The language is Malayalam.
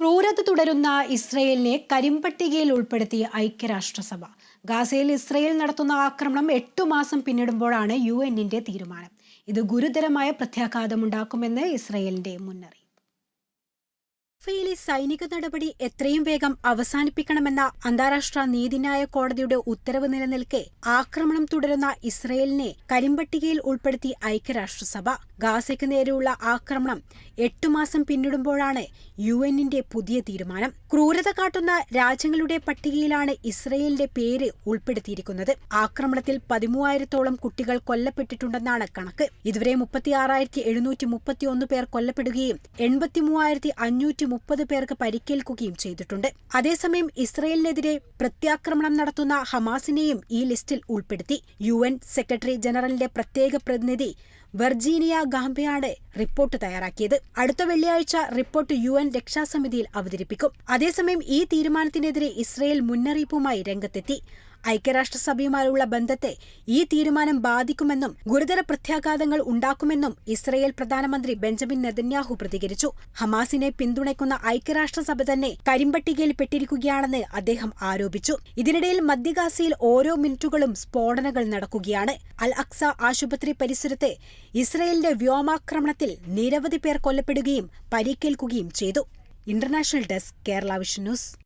ക്രൂരത തുടരുന്ന ഇസ്രയേലിനെ കരിമ്പട്ടികയിൽ ഉൾപ്പെടുത്തി ഐക്യരാഷ്ട്രസഭ. ഗാസയിൽ ഇസ്രയേൽ നടത്തുന്ന ആക്രമണം എട്ടു മാസം പിന്നിടുമ്പോഴാണ് യു എന്നിന്റെ തീരുമാനം. ഇത് ഗുരുതരമായ പ്രത്യാഘാതമുണ്ടാക്കുമെന്ന് ഇസ്രയേലിന്റെ മുന്നറിയിപ്പ് ഗാസയിലെ സൈനിക നടപടി എത്രയും വേഗം അവസാനിപ്പിക്കണമെന്ന അന്താരാഷ്ട്ര നീതിന്യായ കോടതിയുടെ ഉത്തരവ് നിലനിൽക്കെ ആക്രമണം തുടരുന്ന ഇസ്രയേലിനെ കരിമ്പട്ടികയിൽ ഉൾപ്പെടുത്തി ഐക്യരാഷ്ട്രസഭ. ഗാസയ്ക്ക് നേരെയുള്ള ആക്രമണം എട്ടു മാസം പിന്നിടുമ്പോഴാണ് യു എന്നിന്റെ പുതിയ തീരുമാനം. ക്രൂരത കാട്ടുന്ന രാജ്യങ്ങളുടെ പട്ടികയിലാണ് ഇസ്രയേലിന്റെ പേര് ഉൾപ്പെടുത്തിയിരിക്കുന്നത്. ആക്രമണത്തിൽ പതിമൂവായിരത്തോളം കുട്ടികൾ കൊല്ലപ്പെട്ടിട്ടുണ്ടെന്നാണ് കണക്ക്. ഇതുവരെ മുപ്പത്തിയാറായിരത്തി എഴുന്നൂറ്റി മുപ്പത്തിയൊന്ന് പേർ കൊല്ലപ്പെടുകയും എൺപത്തിമൂവായിരത്തി അഞ്ഞൂറ്റി മുപ്പത് പേർക്ക് പരിക്കേൽക്കുകയും ചെയ്തിട്ടുണ്ട്. അതേസമയം ഇസ്രയേലിനെതിരെ പ്രത്യാക്രമണം നടത്തുന്ന ഹമാസിനെയും ഈ ലിസ്റ്റിൽ ഉൾപ്പെടുത്തി. യു സെക്രട്ടറി ജനറലിന്റെ പ്രത്യേക പ്രതിനിധി വെർജീനിയ ഗാംബയാണ് റിപ്പോർട്ട് തയ്യാറാക്കിയത്. അടുത്ത വെള്ളിയാഴ്ച റിപ്പോർട്ട് യു എൻ രക്ഷാസമിതിയിൽ അവതരിപ്പിക്കും. അതേസമയം ഈ തീരുമാനത്തിനെതിരെ ഇസ്രയേൽ മുന്നറിയിപ്പുമായി രംഗത്തെത്തി. ഐക്യരാഷ്ട്രസഭയുമായുള്ള ബന്ധത്തെ ഈ തീരുമാനം ബാധിക്കുമെന്നും ഗുരുതര പ്രത്യാഘാതങ്ങൾ ഉണ്ടാക്കുമെന്നും ഇസ്രയേൽ പ്രധാനമന്ത്രി ബെഞ്ചമിൻ നെതന്യാഹു പ്രതികരിച്ചു. ഹമാസിനെ പിന്തുണയ്ക്കുന്ന ഐക്യരാഷ്ട്രസഭ തന്നെ കരിമ്പട്ടികയിൽ പെട്ടിരിക്കുകയാണെന്ന് അദ്ദേഹം ആരോപിച്ചു. ഇതിനിടയിൽ മധ്യഗാസയിൽ ഓരോ മിനിറ്റുകളും സ്ഫോടനങ്ങൾ നടക്കുകയാണ്. അൽ അക്സ ആശുപത്രി പരിസരത്ത് ഇസ്രയേലിന്റെ വ്യോമാക്രമണത്തിൽ നിരവധി പേർ കൊല്ലപ്പെടുകയും പരിക്കേൽക്കുകയും ചെയ്തു. International desk Kerala Vision News.